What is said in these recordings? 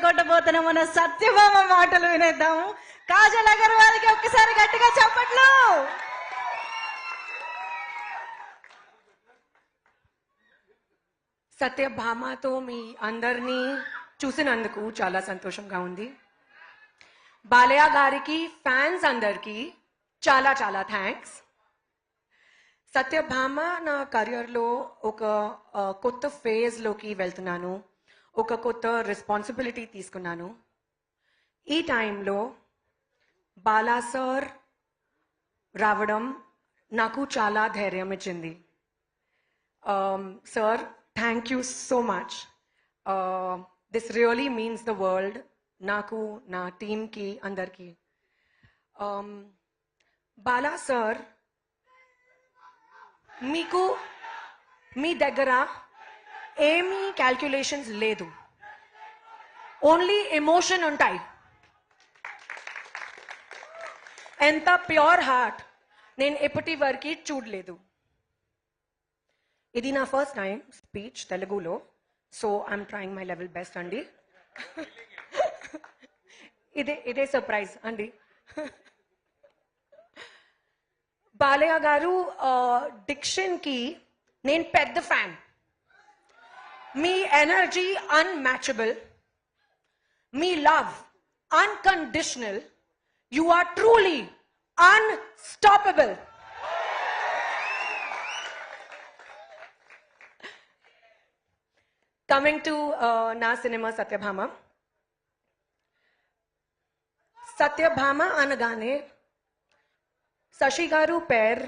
ఎరగొట్టబోతున్న మన సత్యభామ మాటలు వినేద్దాము. కాజల్ అగర్వాల్కి ఒక్కసారి గట్టిగా చెప్పట్లు. సత్యభామతో మీ అందరినీ చూసినందుకు చాలా సంతోషంగా ఉంది. బాలయ్య గారికి ఫ్యాన్స్ అందరికీ చాలా చాలా థ్యాంక్స్. సత్యభామ నా కెరియర్లో ఒక కొత్త ఫేజ్లోకి వెళ్తున్నాను. ఒక కొత్త రెస్పాన్సిబిలిటీ తీసుకున్నాను. ఈ టైంలో బాలా సార్ రావడం నాకు చాలా ధైర్యం ఇచ్చింది. Um, sir thank you so much this really means the world నాకు నా టీమ్కి అందరికీ. Um, బాలా సార్ మీకు మీ దగ్గర ఏమీ క్యాల్కులేషన్స్ లేదు. ఓన్లీ ఎమోషన్ ఉంటాయి. ఎంత ప్యూర్ హార్ట్ నేను ఎప్పటి వరకు చూడలేదు. ఇది నా ఫస్ట్ టైం స్పీచ్ తెలుగులో. So I'm trying my level best అండి ఇదే ఇదే సర్ప్రైజ్ అండి బాలయ్య గారు డిక్షన్కి నేను పెద్ద fan me energy unmatchable me love unconditional you are truly unstoppable coming to నా సినిమా సత్యభామ సత్యభామ అనగానే శశి గారు పేర్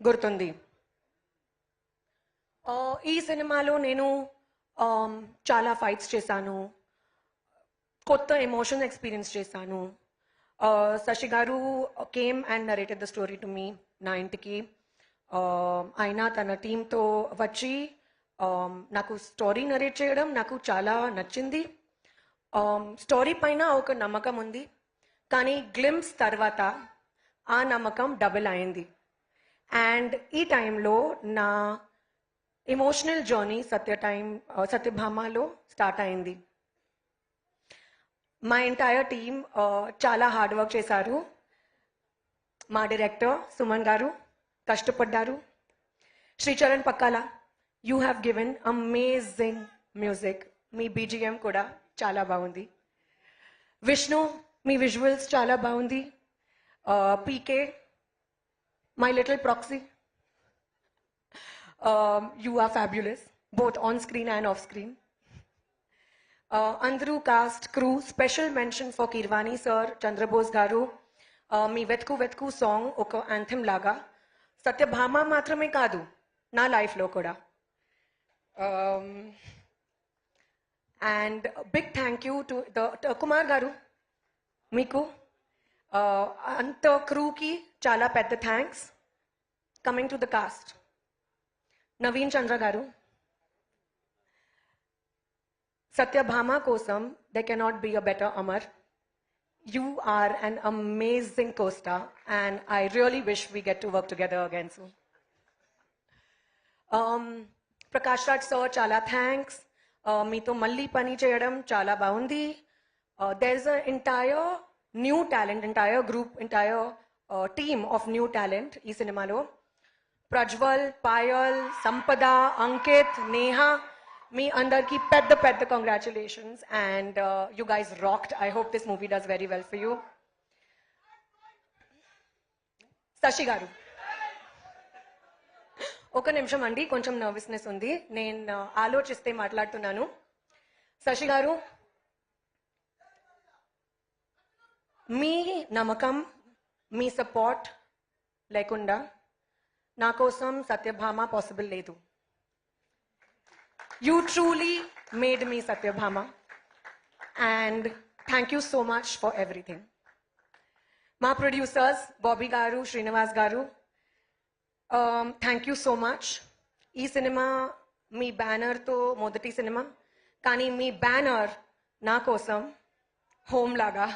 గుర్తుంది ఆ, ఈ సినిమాలో నేను ఆమ్, Um, చాలా ఫైట్స్ చేశాను. కొత్త ఎమోషన్ ఎక్స్పీరియన్స్ చేశాను. Uh, Shashi garu came and narrated the story to me నా ఇంటికి. Uh, ఆయన తన టీంతో వచ్చి um, నాకు స్టోరీ నరేట్ చేయడం నాకు చాలా నచ్చింది. Um, స్టోరీ పైన ఒక నమ్మకం ఉంది. కానీ గ్లిమ్స్ తర్వాత ఆ నమ్మకం డబుల్ అయింది. అండ్ ఈ టైంలో నా ఎమోషనల్ జర్నీ సత్య టైం సత్యభామలో స్టార్ట్ అయింది. మా ఎంటైర్ టీమ్ చాలా హార్డ్ వర్క్ చేశారు. మా డైరెక్టర్ సుమన్ గారు కష్టపడ్డారు. Sricharan Pakkala you have given amazing music me BGM కూడా చాలా బాగుంది. విష్ణు మీ విజువల్స్ చాలా బాగుంది. PK my little proxy you are fabulous both on screen and off screen అందరూ cast crew special mention for Keeravani sir Chandrabose garu Uh, మీ వెతుకు వెతుకు song ఒక యాంథమ్ లాగా సత్యభామ మాత్రమే కాదు నా లైఫ్లో కూడా and big thank you to the Kumar garu మీకు uh, అంత క్రూకి చాలా పెద్ద thanks coming to the cast Naveen చంద్ర గారు సత్యభామ కోసం they cannot be a better Amar you are an amazing costar and I really wish we get to work together again so Prakash Raj sir చాలా thanks మీతో మళ్ళీ పని చేయడం చాలా బాగుంది there is a entire new talent entire group entire team of new talent ఈ సినిమాలో ప్రజ్వల్ పాయల్ సంపద అంకిత్ నేహా మీ అందరికి పెద్ద పెద్ద congratulations and you guys rocked I hope this movie does very well for you Shashi garu. ఒక నిమిషం అండి కొంచెం నర్వస్నెస్ ఉంది. నేను uh, ఆలోచిస్తే మాట్లాడుతున్నాను. శశి గారు మీ నమ్మకం మీ సపోర్ట్ లేకుండా నా కోసం సత్యభామ పాసిబుల్ లేదు you truly made me Satyabhama and thank you so much for everything మా producers Bobby garu Srinivas garu thank you so much ఈ సినిమా మీ బ్యానర్తో మొదటి సినిమా కానీ మీ బ్యానర్ నా కోసం హోమ్ లాగా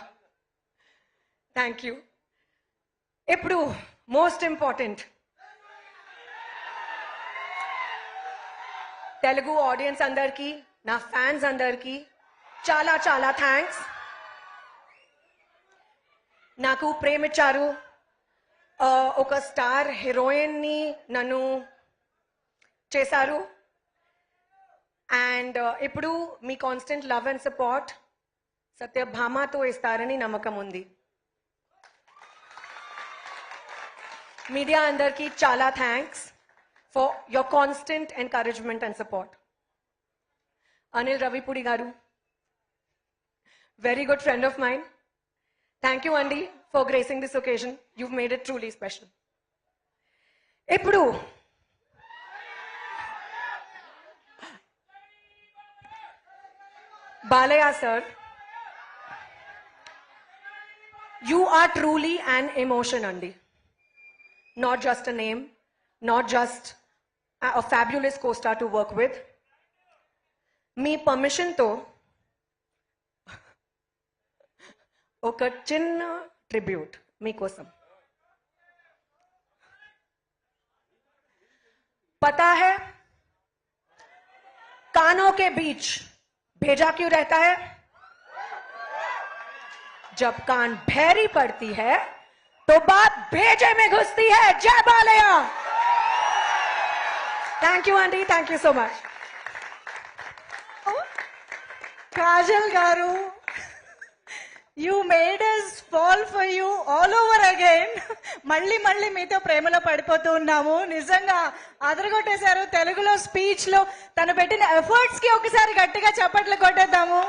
థ్యాంక్ యూ ఇప్పుడు మోస్ట్ ఇంపార్టెంట్ తెలుగు ఆడియన్స్ అందరికీ నా ఫ్యాన్స్ అందరికీ చాలా చాలా థ్యాంక్స్ నాకు ప్రేమించారు ఆ, ఒక స్టార్ హీరోయిన్ని నన్ను చేశారు అండ్ ఇప్పుడు మీ కాన్స్టెంట్ లవ్ అండ్ సపోర్ట్ సత్యభామతో ఇస్తారని నమ్మకం ఉంది మీడియా అందరికీ చాలా thanks for your constant encouragement and support Anil Ravipudi garu very good friend of mine thank you అండి for gracing this occasion you made it truly special ఇప్పుడు Balayya sir you are truly an emotion అండి not just a name, not just a, a fabulous co-star to work with. మీ పర్మిషన్తో ఒక చిన్న tribute మీకోసం पता है कानों के बीच भेजा क्यों रहता है जब कान भैरी पड़ती है तो बात भेजे में घुसती है जय बालया థ్యాంక్ యూ అండి thank you so much Kajal గారు you made us fall for you all over again మళ్ళీ మళ్ళీ మీతో ప్రేమలో పడిపోతూ ఉన్నాము. నిజంగా అదరగొట్టేశారు. తెలుగులో స్పీచ్లో తను పెట్టిన ఎఫర్ట్స్కి ఒకసారి గట్టిగా చప్పట్లు కొట్టేద్దాము.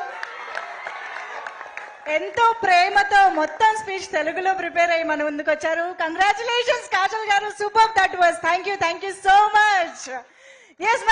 ఎంతో ప్రేమతో మొత్తం స్పీచ్ తెలుగులో ప్రిపేర్ అయ్యి మన ముందుకు వచ్చారు. కంగ్రాచులేషన్స్ కాజల్ గారు. Super that was thank you thank you so much yes